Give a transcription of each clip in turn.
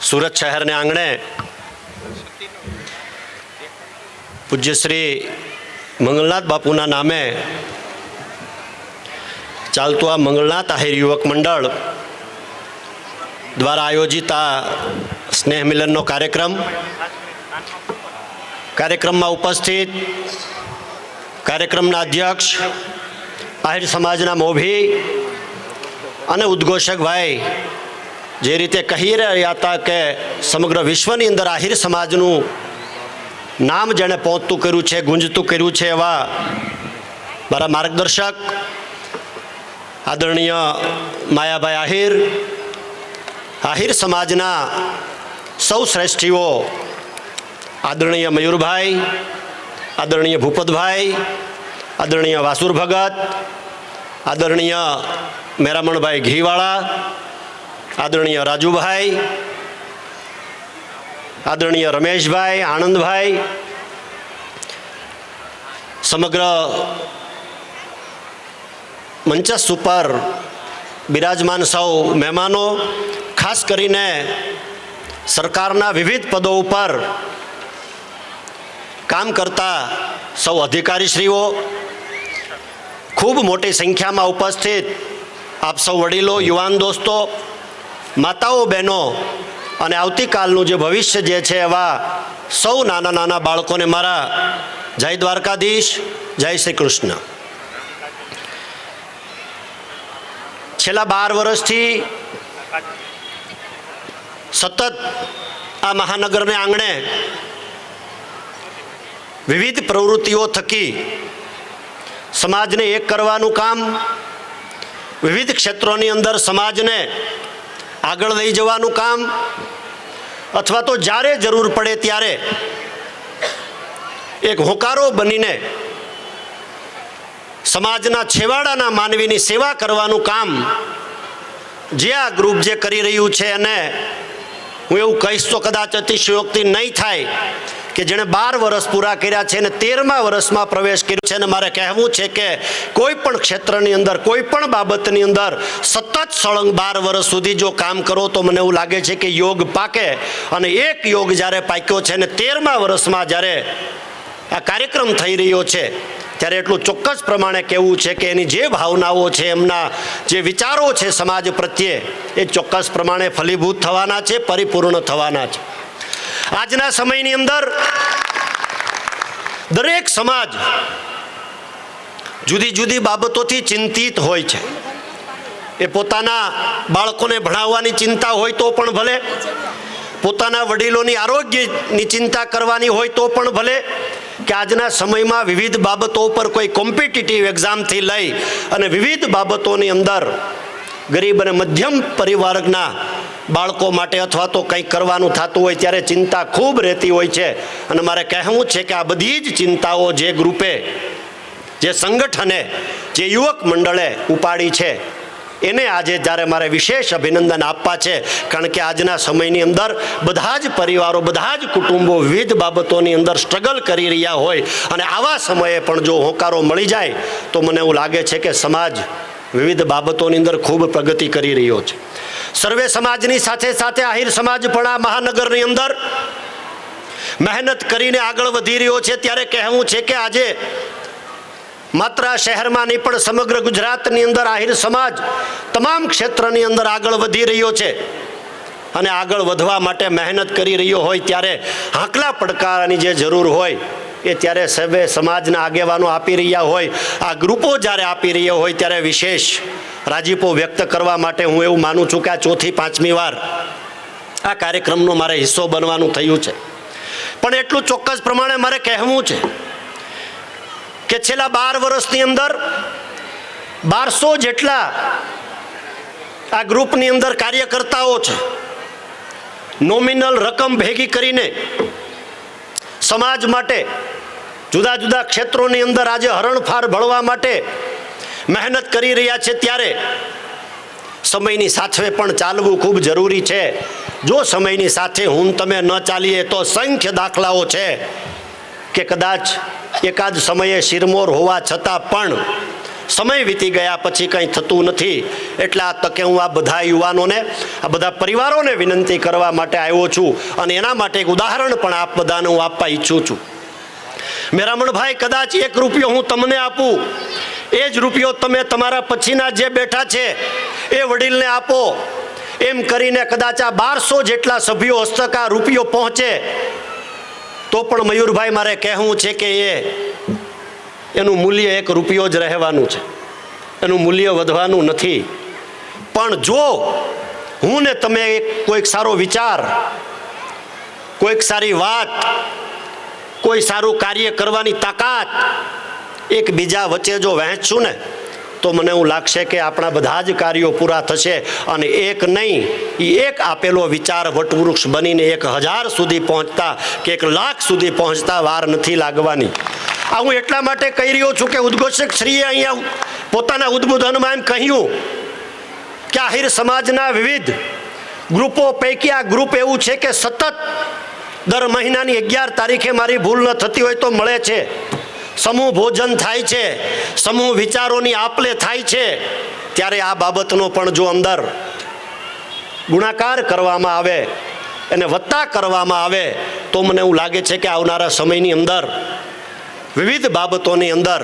સુરત શહેરને આંગણે પૂજ્ય શ્રી મંગલનાથ બાપુના નામે ચાલતું આ મંગલનાથ આહિર યુવક મંડળ દ્વારા આયોજિત આ સ્નેહ મિલનનો કાર્યક્રમ. કાર્યક્રમમાં ઉપસ્થિત કાર્યક્રમના અધ્યક્ષ આહિર સમાજના મોભી અને ઉદ્ઘોષકભાઈ જે રીતે કહી રહ્યા હતા કે સમગ્ર વિશ્વની અંદર આહિર સમાજનું નામ જેણે પહોંચતું કર્યું છે, ગુંજતું કર્યું છે એવા મારા માર્ગદર્શક, આદરણીય માયાભાઈ આહિર આહિર સમાજના સૌ શ્રેષ્ઠીઓ, આદરણીય મયુરભાઈ, આદરણીય ભૂપતભાઈ, આદરણીય વાસુર ભગત, આદરણીય મેરામણભાઈ ઘીવાળા આદરણીય રાજુભાઈ, આદરણીય રમેશભાઈ, આનંદભાઈ, સમગ્ર મંચસ ઉપર બિરાજમાન સૌ મહેમાનો, ખાસ કરીને સરકારના વિવિધ પદો ઉપર કામ કરતા સૌ અધિકારીશ્રીઓ, ખૂબ મોટી સંખ્યામાં ઉપસ્થિત આપ સૌ વડીલો, યુવાન દોસ્તો માતાઓ, બહેનો અને આવતીકાલનું જે ભવિષ્ય જે છે એવા સૌ નાના નાના બાળકોને મારા જય દ્વારકાધીશ, જય શ્રી કૃષ્ણ. છેલ્લા બાર વર્ષથી સતત આ મહાનગરને આંગણે વિવિધ પ્રવૃત્તિઓ થકી સમાજને એક કરવાનું કામ, વિવિધ ક્ષેત્રોની અંદર સમાજને આગળ લઈ જવાનું કામ? અથવા તો જ્યારે જરૂર પડે ત્યારે એક હોકારો બનીને સમાજના છેવાડાના માનવીની સેવા કરવાનું કામ જે આ ગ્રુપ જે કરી રહ્યું છે અને હું એવું કહીશ તો કદાચ અતિશયોક્તિ નહીં થાય. કે જેણે બાર વર્ષ પૂરા કર્યા છે અને તેરમા વર્ષમાં પ્રવેશ કર્યો છે અને મારે કહેવું છે કે કોઈ પણ ક્ષેત્રની અંદર, કોઈ પણ બાબતની અંદર સતત સળંગ બાર વર્ષ સુધી જો કામ કરો તો મને એવું લાગે છે કે યોગ પાકે અને એક યોગ જ્યારે પાક્યો છે અને તેરમા વર્ષમાં જ્યારે આ કાર્યક્રમ થઈ રહ્યો છે, ત્યારે એટલું ચોક્કસ પ્રમાણે કહેવું છે કે એની જે ભાવનાઓ છે, એમના જે વિચારો છે સમાજ પ્રત્યે એ ચોક્કસ પ્રમાણે ફલીભૂત થવાના છે, પરિપૂર્ણ થવાના છે. આજના સમયની અંદર દરેક સમાજ જુદી જુદી બાબતોથી ચિંતિત હોય છે. એ પોતાના બાળકોને ભણાવવાની ચિંતા હોય તો પણ ભલે, પોતાના વડીલોની આરોગ્યની ચિંતા કરવાની હોય તો પણ ભલે, કે આજના સમયમાં વિવિધ બાબતો ઉપર કોઈ કોમ્પિટિટિવ એક્ઝામથી લઈ અને વિવિધ બાબતોની અંદર ગરીબ અને મધ્યમ પરિવારના બાળકો માટે અથવા તો કંઈક કરવાનું થતું હોય ત્યારે ચિંતા ખૂબ રહેતી હોય છે. અને મારે કહેવું છે કે આ બધી જ ચિંતાઓ જે ગ્રુપે, જે સંગઠને, જે યુવક મંડળે ઉપાડી છે, એને આજે જ્યારે મારે વિશેષ અભિનંદન આપવા છે, કારણ કે આજના સમયની અંદર બધા જ પરિવારો, બધા જ કુટુંબો વિવિધ બાબતોની અંદર સ્ટ્રગલ કરી રહ્યા હોય અને આવા સમયે પણ જો હોંકારો મળી જાય, તો મને એવું લાગે છે કે સમાજ વિવિધ બાબતોની અંદર ખૂબ પ્રગતિ કરી રહ્યો છે. સર્વે સમાજની સાથે સાથે આહિર સમાજ પણ આ મહાનગરની અંદર મહેનત કરીને આગળ વધી રહ્યો છે. ત્યારે કહેવું છે કે આજે માત્ર શહેરમાં નહીં, પણ સમગ્ર ગુજરાતની અંદર આહિર સમાજ તમામ ક્ષેત્રની અંદર આગળ વધી રહ્યો છે. અને આગળ વધવા માટે મહેનત કરી રહ્યો હોય, ત્યારે હાંકલા પડકારની જે જરૂર હોય, એ ત્યારે સર્વે સમાજના આગેવાનો આપી રહ્યા હોય. આ ગ્રુપો જ્યારે આપી રહ્યા હોય, ત્યારે વિશેષ રાજીપો વ્યક્ત કરવા માટે હું એવું માનું છું કે આ ચોથી પાંચમી વાર આ કાર્યક્રમનો મારે હિસ્સો બનવાનું થયું છે. પણ એટલું ચોક્કસ પ્રમાણે મારે કહેવું છે કે છેલ્લા બાર વર્ષની અંદર બારસો જેટલા આ ગ્રુપની અંદર કાર્યકર્તાઓ છે, નોમિનલ રકમ ભેગી કરીને સમાજ માટે જુદા જુદા ક્ષેત્રોની અંદર આજે હરણફાર ભળવા માટે મહેનત કરી રહ્યા છે ત્યારે સમયની સાથે પણ ચાલવું ખૂબ જરૂરી છે. જો સમયની સાથે હું તમે ન ચાલીએ તો સંખ્ય દાખલાઓ છે કે કદાચ એકાદ સમયે શિરમોર હોવા છતાં પણ સમય વીતી ગયા પછી કંઈ થતું નથી. એટલે આ તકે હું આ બધા યુવાનોને, આ બધા પરિવારોને વિનંતી કરવા માટે આવ્યો છું અને એના માટે એક ઉદાહરણ પણ આપ બધાને હું આપવા ઈચ્છું છું. મેરામણભાઈ, કદાચ એક રૂપિયો હું તમને આપું એ જ રૂપિયો તમે તમારા પછીના જે બેઠા છે, એ વડીલને આપો. એમ કરીને કદાચ આ બારસો જેટલા સભ્યો હસ્તક રૂપિયો પહોંચે, તો પણ મયુરભાઈ મારે કહેવું છે કે એ, એનું મૂલ્ય એક રૂપિયો જ રહેવાનું છે. એનું મૂલ્ય વધવાનું નથી. પણ જો હું ને તમે કોઈક સારો વિચાર, કોઈક સારી વાત, કોઈ સારું કાર્ય કરવાની તાકાત એકબીજા વચ્ચે જો વહેંચશું ને, તો મને એવું લાગશે કે આપણા બધા જ કાર્યો પૂરા થશે અને એક નહીં એ એક આપેલો વિચાર વટવૃક્ષ બનીને એક હજાર સુધી પહોંચતા કે એક લાખ સુધી પહોંચતા વાર નથી લાગવાની. આ હું એટલા માટે કહી રહ્યો છું કે ઉદ્ઘોષક શ્રીએ અહીંયા પોતાના ઉદ્બોધનમાં એમ કહ્યું કે આહિર સમાજના વિવિધ ગ્રુપો પૈકી આ ગ્રુપ એવું છે કે સતત દર મહિનાની અગિયાર તારીખે મારી ભૂલ ન થતી હોય તો મળે છે. સમૂહ ભોજન થાય છે, સમૂહ વિચારોની આપલે થાય છે, ત્યારે આ બાબતનો પણ જો અંદર ગુણાકાર કરવામાં આવે એને વત્તા કરવામાં આવે, તો મને એવું લાગે છે કે આવનારા સમયની અંદર, વિવિધ બાબતોની અંદર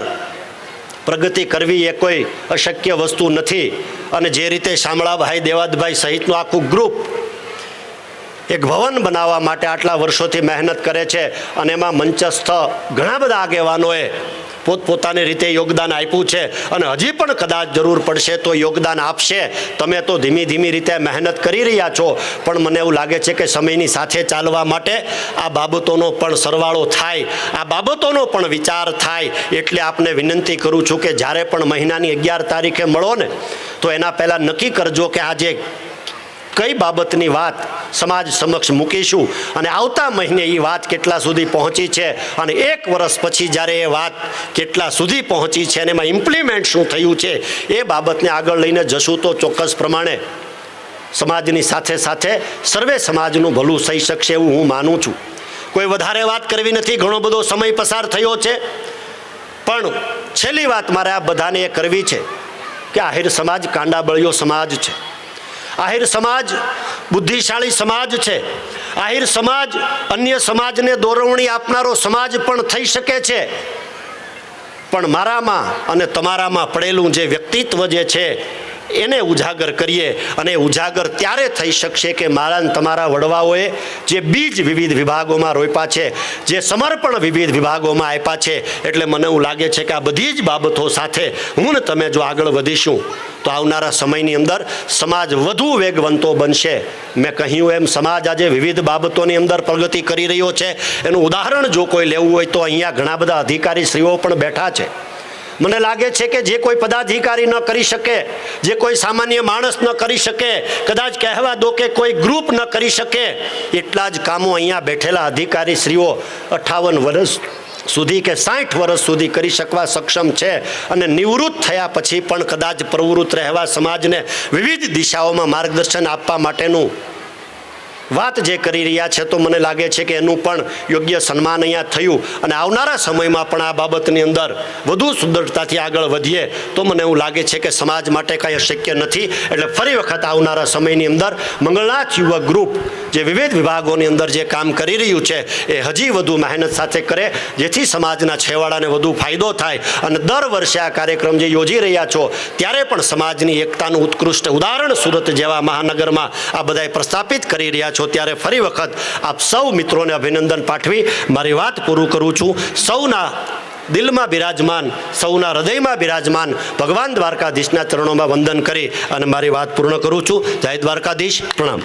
પ્રગતિ કરવી એ કોઈ અશક્ય વસ્તુ નથી. અને જે રીતે શામળાભાઈ દેવાદભાઈ સહિતનું આખું ગ્રુપ એક ભવન બનાવવા માટે આટલા વર્ષોથી મહેનત કરે છે અને એમાં મંચસ્થ ઘણા બધા આગેવાનોએ પોતપોતાની રીતે યોગદાન આપ્યું છે. અને હજી પણ કદાચ જરૂર પડશે તો યોગદાન આપશે. તમે તો ધીમી ધીમી રીતે મહેનત કરી રહ્યા છો. પણ મને એવું લાગે છે કે સમયની સાથે ચાલવા માટે આ બાબતોનો પણ સરવાળો થાય. આ બાબતોનો પણ વિચાર થાય. એટલે આપને વિનંતી કરું છું કે જ્યારે પણ મહિનાની અગિયાર તારીખે મળો ને, તો એના પહેલાં નક્કી કરજો કે આજે કઈ બાબતની વાત સમાજ સમક્ષ મૂકીશું? અને આવતા મહિને એ વાત કેટલા સુધી પહોંચી છે? અને એક વર્ષ પછી જ્યારે એ વાત કેટલા સુધી પહોંચી છે અને એમાં ઇમ્પ્લિમેન્ટ શું થયું છે, એ બાબતને આગળ લઈને જશું તો ચોક્કસ પ્રમાણે સમાજની સાથે સાથે સર્વે સમાજનું ભલું થઈ શકશે એવું હું માનું છું. કોઈ વધારે વાત કરવી નથી, ઘણો બધો સમય પસાર થયો છે. પણ છેલ્લી વાત મારે આ બધાને એ કરવી છે કે આહિર સમાજ, કાંડાબળિયો સમાજ છે. આહિર સમાજ બુદ્ધિશાળી સમાજ છે. આહિર સમાજ અન્ય સમાજને દોરવણી આપનારો સમાજ પણ થઈ શકે છે. પણ મારામાં અને તમારામાં પડેલું જે વ્યક્તિત્વ જે છે એને ઉજાગર કરીએ અને ઉજાગર ત્યારે થઈ શકશે કે મારા તમારા વડવાઓએ જે બીજ વિવિધ વિભાગોમાં રોપ્યા છે, જે સમર્પણ વિવિધ વિભાગોમાં આપ્યા છે, એટલે મને એવું લાગે છે કે આ બધી જ બાબતો સાથે હું ને તમે જો આગળ વધીશું, તો આવનારા સમયની અંદર સમાજ વધુ વેગવંતો બનશે. મેં કહ્યું એમ, સમાજ આજે વિવિધ બાબતોની અંદર પ્રગતિ કરી રહ્યો છે. એનું ઉદાહરણ જો કોઈ લેવું હોય તો અહીંયા ઘણા બધા અધિકારી શ્રીઓ પણ બેઠા છે. મને લાગે છે કે જે કોઈ પદાધિકારી ન કરી શકે, જે કોઈ સામાન્ય માણસ ન કરી શકે, કદાચ કહેવા દો કે કોઈ ગ્રુપ ન કરી શકે, એટલા જ કામો અહીંયા બેઠેલા અધિકારી શ્રીઓ અઠાવન વર્ષ સુધી કે સાઠ વર્ષ સુધી કરી શકવા સક્ષમ છે અને નિવૃત્ત થયા પછી પણ કદાચ પ્રવૃત્ત રહેવા સમાજને વિવિધ દિશાઓમાં માર્ગદર્શન આપવા માટેનું વાત જે કરી રહ્યા છે તો મને લાગે છે કે એનું પણ યોગ્ય સન્માન અહીંયા થયું. અને આવનારા સમયમાં પણ આ બાબતની અંદર વધુ સુદૃઢતાથી આગળ વધીએ તો મને એવું લાગે છે કે સમાજ માટે કાંઈ અશક્ય નથી. એટલે ફરી વખત આવનારા સમયની અંદર મંગળનાથ યુવક ગ્રુપ જે વિવિધ વિભાગોની અંદર જે કામ કરી રહ્યું છે એ હજી વધુ મહેનત સાથે કરે, જેથી સમાજના છેવાડાને વધુ ફાયદો થાય. અને દર વર્ષે આ કાર્યક્રમ જે યોજી રહ્યા છો, ત્યારે પણ સમાજની એકતાનું ઉત્કૃષ્ટ ઉદાહરણ સુરત જેવા મહાનગરમાં આ બધાએ પ્રસ્થાપિત કરી છો ત્યારે ફરી વખત આપ સૌ મિત્રોને અભિનંદન પાઠવી. મારી વાત પૂરું કરું છું. સૌના દિલમાં બિરાજમાન, સૌના હૃદયમાં બિરાજમાન ભગવાન દ્વારકાધીશના ચરણોમાં વંદન કરી અને મારી વાત પૂર્ણ કરું છું. જય દ્વારકાધીશ. પ્રણામ.